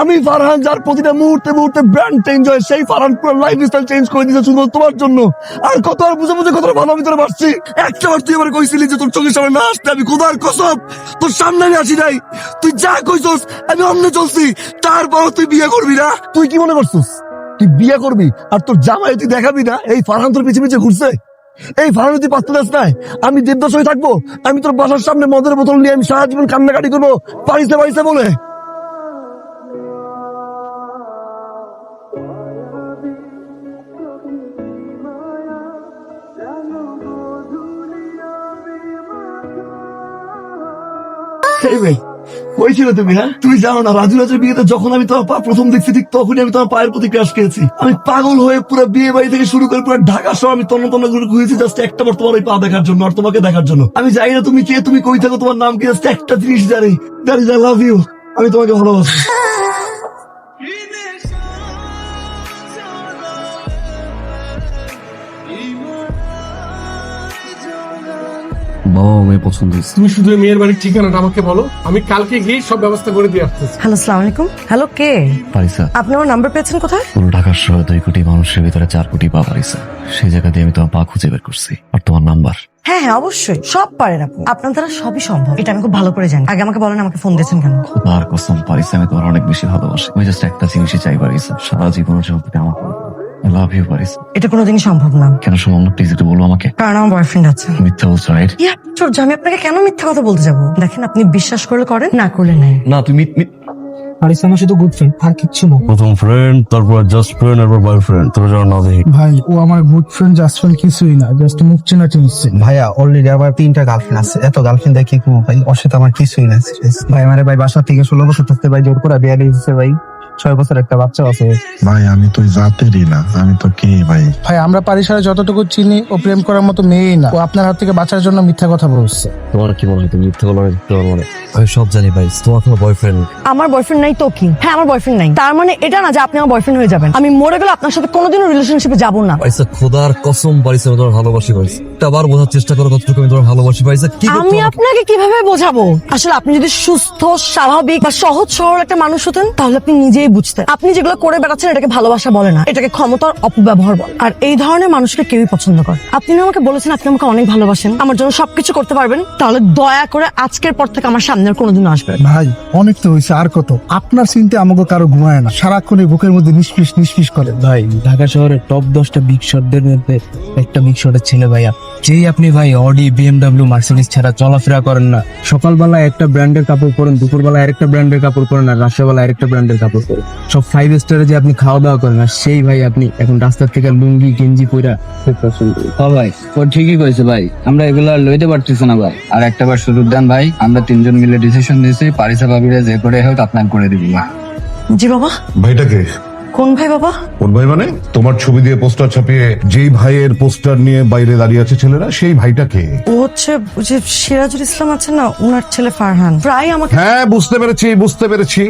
আমি ফারহান, যার প্রতিটা মুহূর্তে মুহূর্তে ব্র্যান্ড চেঞ্জ হয়, সেই ফারহান পুরো লাইফ স্টাইল চেঞ্জ করে দিয়েছে শুধু তোমার জন্য। আর কত আর বুঝে বুঝে কতটা ভালো আমি তোর বাসছি একটা বার তুই এবার কইছিলি যে তোর চোখের সামনে না আসতে, আমি কোথার কসব তোর সামনে আমি আসি নাই। তুই যা কইছস, আমি অন্য চলছি। তারপরও তুই বিয়ে করবি না? তুই কি মনে করছিস? তুই বিয়ে করবি আর তোর জামাই তুই দেখাবি না? এই ফারহান তোর পিছিয়ে পিছিয়ে ঘুরছে। এই ফারহান তুই পাত্র দাস নাই, আমি দেবদাস হয়ে থাকব। আমি তোর বাসার সামনে মদের বোতল নিয়ে আমি সারা জীবন কান্নাকাটি করব। পারিসে পারিসে বলে। ওই ছিল তুমি হ্যাঁ? তুমি জানো না, রাজু রাজের বিয়েতে যখন আমি তোমার পা প্রথম দেখছি, ঠিক তখনই আমি তোমার পায়ের প্রতি ক্রাশ খেয়েছি। আমি পাগল হয়ে পুরো বিয়ে বাড়ি থেকে শুরু করে পুরো ঢাকা সহ আমি তন্ন তন্ন করে ঘুরেছি জাস্ট একটা বার তোমার ওই পা দেখার জন্য আর তোমাকে দেখার জন্য। আমি জানি না তুমি কে, তুমি কই থাকো, তোমার নাম কি জাস্ট একটা জিনিস জানি। That is I love you আমি তোমাকে ভালোবাসি। বাবা মেয়ে পছন্দ হয়েছে। তুমি শুধু এই মেয়ের বাড়ির ঠিকানাটা আমাকে বলো আমি কালকে গিয়ে সব ব্যবস্থা করে দিয়ে আসতেছি। হ্যালো সালাম আলাইকুম। হ্যালো কে? পারিসা। আপনি আমার নাম্বার পেয়েছেন কোথায়? পুরো ঢাকার শহরে দুই কোটি মানুষের ভিতরে চার কোটি পা পারিসা। সেই জায়গা দিয়ে আমি তোমার পা খুঁজে বের করছি আর তোমার নাম্বার হ্যাঁ হ্যাঁ অবশ্যই। সব পারেন আপনি আপনার দ্বারা সবই সম্ভব। এটা আমি খুব ভালো করে জানি। আগে আমাকে বলেন আমাকে ফোন দিয়েছেন কেন? খোদার কসম পারিসা আমি তোমার অনেক বেশি ভালোবাসি। আমি জাস্ট একটা জিনিসই চাই পারিসা সারা জীবনের জন্য তুমি আমার আই লাভ ইউ এটা কোনোদিনই সম্ভব না। কেন সম্ভব না প্লিজ একটু বলব আমাকে। কারণ আমার বয়ফ্রেন্ড আছে। মিথ্যা বলছো রাইট কি আশ্চর্য আমি আপনাকে কেন মিথ্যা কথা বলতে যাব? দেখেন আপনি বিশ্বাস করলে করেন না করলে নাই। না তুমি আরিস আমার শুধু গুড ফ্রেন্ড আর কিচ্ছু না। প্রথম ফ্রেন্ড তারপর জাস্ট ফ্রেন্ড বয়ফ্রেন্ড তোর যেন না দেখি। ভাই ও আমার গুড ফ্রেন্ড জাস্ট ফ্রেন্ড কিছুই না জাস্ট মুখ চেনা চিনছে ভাইয়া অলরেডি আবার তিনটা গার্লফ্রেন্ড আছে। এত গার্লফ্রেন্ড দেখি কি ভাই ওর সাথে আমার কিছুই না ভাই আমার ভাই বাসা থেকে ষোলো বছর থাকতে ভাই জোর করে বিয়ে দিয়েছে ভাই। ছয় বছর একটা বাচ্চা আছে। ভাই আমি তো জাতেরই না আমি তো কে ভাই? ভাই আমরা পারিসারে যতটুকু চিনি ও প্রেম করার মতো মেয়েই না। ও আপনার হাত থেকে বাঁচার জন্য মিথ্যা কথা বলছে। তোমার কি মনে হয়? তুমি মিথ্যা বলো না সত্যি বলো না। আমি সব জানি ভাই তোমার কোনো বয়ফ্রেন্ড আমার বয়ফ্রেন্ড নাই তো কি? হ্যাঁ আমার বয়ফ্রেন্ড নাই। তার মানে এটা না যে আপনি আমার বয়ফ্রেন্ড হয়ে যাবেন। আমি মরে গেলে আপনার সাথে কোনোদিনও রিলেশনশিপে যাব না। খোদার কসম পারিসা তোমার ভালোবাসি পাইসা একটা বার বোঝার চেষ্টা করো কতটুকু আমি তোমার ভালোবাসি পাইসা কি আমি আপনাকে কীভাবে বোঝাবো? আসলে আপনি যদি সুস্থ স্বাভাবিক বা সহজ সরল একটা মানুষ হতেন তাহলে আপনি নিজেই বুঝতেন। আপনি যেগুলো করে বেড়াচ্ছেন এটাকে ভালোবাসা বলে না। এটাকে ক্ষমতার অপব্যবহার বলে। আর এই ধরনের মানুষকে কেউই পছন্দ করে আপনি না আমাকে বলেছেন আপনি আমাকে অনেক ভালোবাসেন। আমার জন্য সবকিছু করতে পারবেন। তাহলে দয়া করে আজকের পর থেকে আমার সামনে আর কোনোদিন আসবেন না। ভাই অনেক তো হয়েছে। আর কত? আপনার চিনতে আমাকে কারও ঘুমায় না। সারাক্ষণ এই বুকের মধ্যে নিষ্পিস নিষ্পিস করে। ভাই ঢাকা শহরের টপ দশটা বিগ শটদের মধ্যে একটা বিগ শটের ছেলে ভাইয়া। যেই আপনি ভাই অডি বিএমডাব্লিউ মার্সিডিস ছাড়া চলাফেরা করেন না সকালবেলা একটা ব্র্যান্ডের কাপড় পরেন দুপুরবেলা আরেকটা ব্র্যান্ডের কাপড় পরেন আর রাত্রেবেলা আরেকটা ব্র্যান্ডের কাপড় পরেন। সব ফাইভ স্টারে যে আপনি খাওয়া দাওয়া করেন আর সেই ভাই আপনি এখন রাস্তার থেকে লুঙ্গি গেঞ্জি পইরা খুব পছন্দ করেন। ও ভাই ও ঠিকই কইছে ভাই আমরা এগুলো আর লইতে পারতেছি না ভাই। আর একটা বার সুযোগ দেন ভাই আমরা তিনজন মিলে ডিসিশন দিয়েছি পারিসা ভাবিরা যে করে হোক আপনার করে দিবি জি বাবা। ভাইটাকে? কোন ভাই বাবা? কোন ভাই মানে? তোমার ছবি দিয়ে পোস্টার ছাপিয়ে যেই ভাইয়ের পোস্টার নিয়ে বাইরে দাঁড়িয়ে আছে ছেলেরা সেই ভাইটাকে ও হচ্ছে যে সিরাজুল ইসলাম আছে না ওনার ছেলে ফারহান। প্রায় আমাকে হ্যাঁ বুঝতে পেরেছি বুঝতে পেরেছি।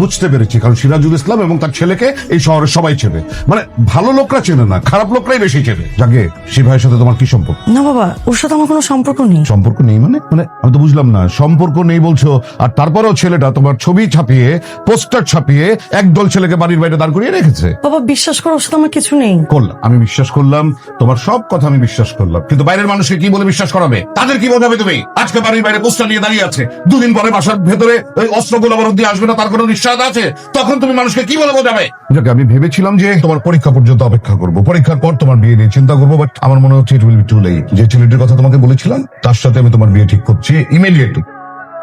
বুঝতে পেরেছি কারণ সিরাজুল ইসলাম এবং তার ছেলেকে এই শহরের সবাই চেনে। মানে ভালো লোকরা চেনে না খারাপ লোকরাই বেশি চেনে। যাকে সেই ভাইয়ের সাথে তোমার কি সম্পর্ক? না বাবা ওর সাথে আমার কোনো সম্পর্ক নেই। সম্পর্ক নেই মানে? মানে আমি তো বুঝলাম না সম্পর্ক নেই বলছো আর তারপরেও ছেলেটা তোমার ছবি ছাপিয়ে পোস্টার ছাপিয়ে একদল ছেলেকে বাড়ির বাইরে দাঁড় করিয়ে রেখেছে? বাবা বিশ্বাস করো ওর সাথে আমার কিছু নেই। করলাম আমি বিশ্বাস করলাম তোমার সব কথা আমি বিশ্বাস করলাম। কিন্তু বাইরের মানুষকে কি বলে বিশ্বাস করাবে? তাদের কি বোঝাবে তুমি? আজকে বাড়ির বাইরে পোস্টার নিয়ে দাঁড়িয়ে আছে দুদিন পরে বাসার ভেতরে ওই অস্ত্র গোলাবারুদ দিয়ে আসবে না তার কোনো নিশ্চয়তা আছে তখন তুমি মানুষকে কি বলে বোঝাবে? যাকে আমি ভেবেছিলাম যে তোমার পরীক্ষা পর্যন্ত অপেক্ষা করব। পরীক্ষার পর তোমার বিয়ে নিয়ে চিন্তা করব বাট আমার মনে হচ্ছে it will be too late যে ছেলেটির কথা তোমাকে বলেছিলাম তার সাথে আমি তোমার বিয়ে ঠিক করছি ইমিডিয়েটলি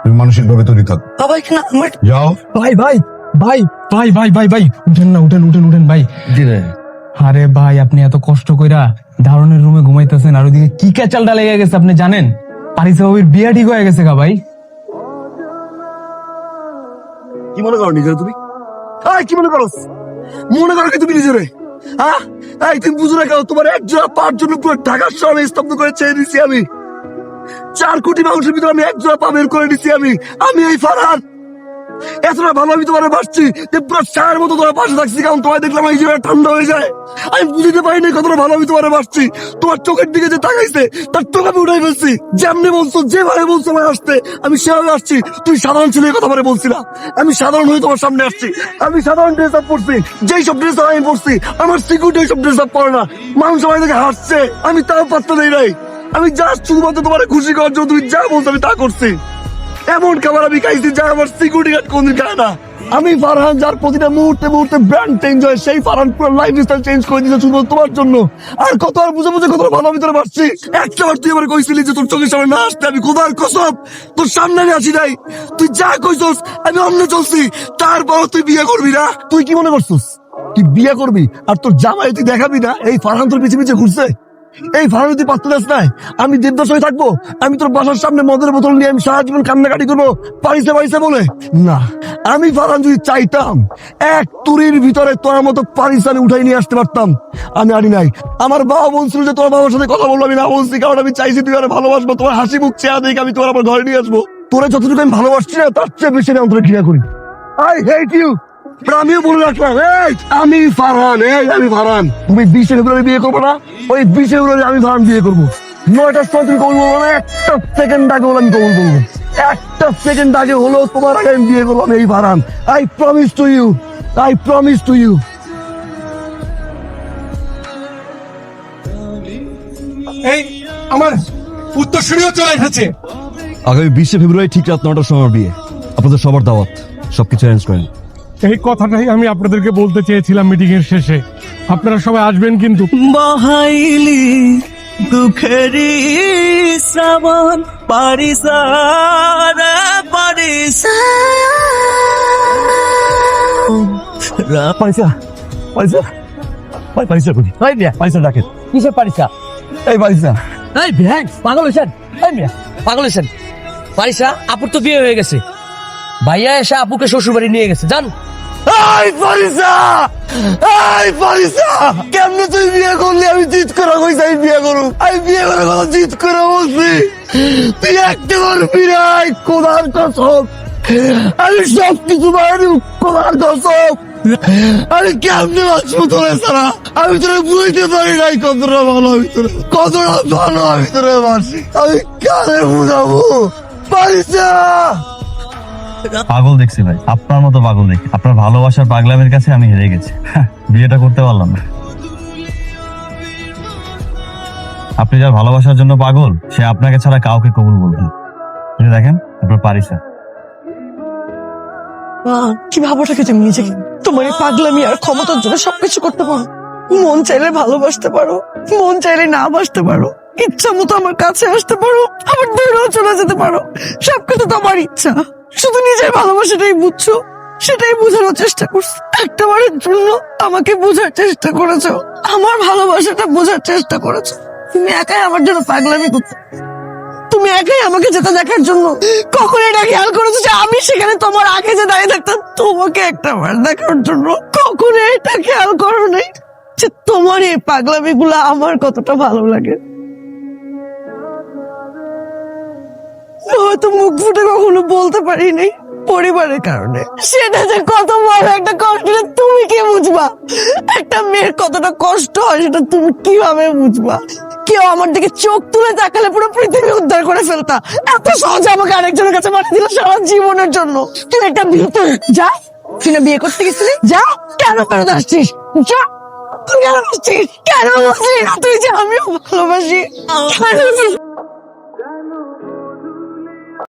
তুমি মানসিক ভাবে তৈরি থাক। যাও। ভাই ভাই ভাই ভাই ভাই ভাই ভাই উঠেন না উঠেন উঠেন উঠেন ভাই। আরে ভাই আপনি এত কষ্ট কইরা দারুণের রুমে ঘুমাইতেছেন আর ওইদিকে কি ক্যাচালটা লেগে গেছে আপনি জানেন? পারিসা বিয়া ঠিক হয়ে গেছে গা ভাই। কি মনে করো নিজের তুমি? আয়, কি মনে করো? মনে করো কি তুমি নিজেরে? হ্যাঁ? এই তুমি বুঝো না কেন, তোমার এক জোড়া পাঁচ জন্য পুরো ঢাকার শহরে স্তব্ধ করে চেয়ে দিছি আমি। চার কোটি মানুষের ভিতরে আমি এক জোড়া পা বের করে দিছি আমি। আমি এই ফারহান। এতটা ভালো আমি তোমার বাসছি যে পুরো চায়ের মতো তোমার পাশে থাকছি, কারণ তোমায় দেখলাম এই জীবনে ঠান্ডা হয়ে যায়। আমি বুঝতে পারিনি কতটা ভালো আমি তোমার বাসছি তোমার চোখের দিকে যে তাকাইছে, তার চোখ আমি উঠাই ফেলছি। যেমনি বলছো, যেভাবে বলছো আমার আসতে, আমি সেভাবে আসছি। তুই সাধারণ ছিল কথা বলে বলছিলাম আমি সাধারণ হয়ে তোমার সামনে আসছি। আমি সাধারণ ড্রেস আপ পরছি। যেই সব ড্রেস আপ আমি পরছি, আমার সিকিউরিটি সব ড্রেস আপ পরে না। মানুষ আমার থেকে হাসছে। আমি তাও পাত্তা নেই নাই। আমি জাস্ট শুধুমাত্র তোমার খুশি করার জন্য তুমি যা বলছো আমি তা করছি। এমন খাবার আমি খাইছি যা আমার সিকিউরিটি গার্ড কোনদিন খায় না। আমি ফারহান, যার প্রতিটা মুহূর্তে মুহূর্তে ব্র্যান্ড চেঞ্জ হয়, সেই ফারহান পুরো লাইফ স্টাইল চেঞ্জ করে দিয়েছে শুধু তোমার জন্য। আর কত আর বুঝে বুঝে কত ভালো আমি তোর পারছি একটা বার তুই আমার কইছিলি যে তোর চোখের সামনে না আসতে, আমি খোদার কসম, তোর সামনে আমি আসি নাই। তুই যা কইছস, আমি অন্য চলছি। তারপর তুই বিয়ে করবি না। তুই কি মনে করছিস? তুই বিয়ে করবি আর তোর জামাই তুই দেখাবি না? এই ফারহান তোর পিছিয়ে পিছিয়ে ঘুরছে? এই তুই পাত্তা দাস নাই, আমি দেবদাস হয়ে থাকব। আমি তোর বাসার সামনে মদের বোতল নিয়ে আমি সারা জীবন কান্নাকাটি করব। পারিসে পারিসে বলে? না, আমি ফারহান যদি চাইতাম, এক তুরির ভিতরে তোর মতো পারিস আমি উঠাই নিয়ে আসতে পারতাম। আমি আনি নাই। আমার বাবা বলছিল যে তোর বাবার সাথে কথা বলব, আমি না বলছি, কারণ আমি চাইছি তুই আর ভালোবাসবো তোমার হাসি মুখ চেয়া দেখে, আমি তোমার আমার ঘরে নিয়ে আসব। তোরা যতটুকু আমি ভালোবাসছি না, তার চেয়ে বেশি আমি অন্তরে ঘৃণা করি। আই হেট ইউ আমিও বলে রাখলাম এই আমি ফারহান এই আমি ফারহান। তুমি বিশে ফেব্রুয়ারি বিয়ে করব না ওই বিশে ফেব্রুয়ারি আমি ফারহান বিয়ে করব। নয়টার সময় তুমি কবুল বলব না একটা সেকেন্ড আগে হলো আমি কবুল বলব একটা সেকেন্ড আগে হলো তোমার আগে আমি বিয়ে করব আমি এই Farhan. I promise to you I promise to you এই আমার উত্তরসূরিও চলে এসেছে। আগামী বিশে ফেব্রুয়ারি ঠিক রাত নটার সময় বিয়ে। আপনাদের সবার দাওয়াত সবকিছু অ্যারেঞ্জ করেন। এই কথাটাই আমি আপনাদেরকে বলতে চেয়েছিলাম মিটিং এর শেষে। আপনারা সবাই আসবেন কিন্তু। বহাইলি দুঃখেরি শ্রাবণ পারিসার পারিসা পয়সা পয়সা পয়সা করি পয়সা ডাকেন। কিসের পারিসা এই এই পাগল হয়েছেন এই মিয়া পাগল হয়েছেন পারিসা আপুর তো বিয়ে হয়ে গেছে। ভাইয়া এসে আপুকে শ্বশুর বাড়ি নিয়ে গেছে, জান। পারিসা কেমনে তুই করলি? আমি জিত করে কোদার সব কিছু আমি বুঝতে পারি নাই কতটা ভালো আমি কতটা ভালো আমি তোরে আমি কারে বুঝাবো? পারিসা পাগল দেখছি ভাই আপনার মতো পাগল দেখি। আপনার ভালোবাসার পাগলামের কাছে আমি হেরে গেছি। বিয়েটা করতে পারলাম না। আপনি যার ভালোবাসার জন্য পাগল সে আপনাকে ছাড়া কাউকে কবুল বলবে না। দেখেন আপনার পারিসা মা, কি ভাবো থাকে তুমি নিজেকে? তোমার এই পাগলামি আর ক্ষমতার জন্য সবকিছু করতে পারো। মন চাইলে ভালোবাসতে পারো মন চাইলে না বাসতে পারো। ইচ্ছা মতো আমার কাছে আসতে পারো আবার দূরেও চলে যেতে পারো। সবকিছু তোমার ইচ্ছা। শুধু নিজের ভালোবাসাটাই বুঝছ? সেটাই বোঝানোর চেষ্টা করছ। একটা বারের জন্য আমাকে বোঝার চেষ্টা করেছ। আমার ভালোবাসাটা বোঝার চেষ্টা করেছ। তুমি একাই আমার জন্য পাগলামি করতে তুমি একাই আমাকে যেতে দেখার জন্য কখন এটা খেয়াল করেছ যে আমি সেখানে তোমার আগে যে দাঁড়িয়ে থাকতাম, তোমাকে একটা বার দেখার জন্য কখন এটা খেয়াল করো নাই যে তোমার এই পাগলামি গুলো আমার কতটা ভালো লাগে। হয়তো মুখ ফুটে কখনো বলতে পারিনি পরিবারের কারণে। সেটা যে কত বড় একটা কষ্ট তুমি কে বুঝবা? একটা মেয়ের কতটা কষ্ট হয় সেটা তুমি কীভাবে বুঝবা? কেউ আমার দিকে চোখ তুলে তাকালে পুরো পৃথিবী উদ্ধার করে ফেলতা। এত সহজে আমাকে আরেকজনের কাছে পাঠিয়ে দিল সারা জীবনের জন্য। তুই একটা বিয়ে যা। তুই না বিয়ে করতে গেছিলি? যা। কেন ফেরত আসছিস? যা। কেন আসছিস? কেন না তুই যে আমিও ভালোবাসি? কেন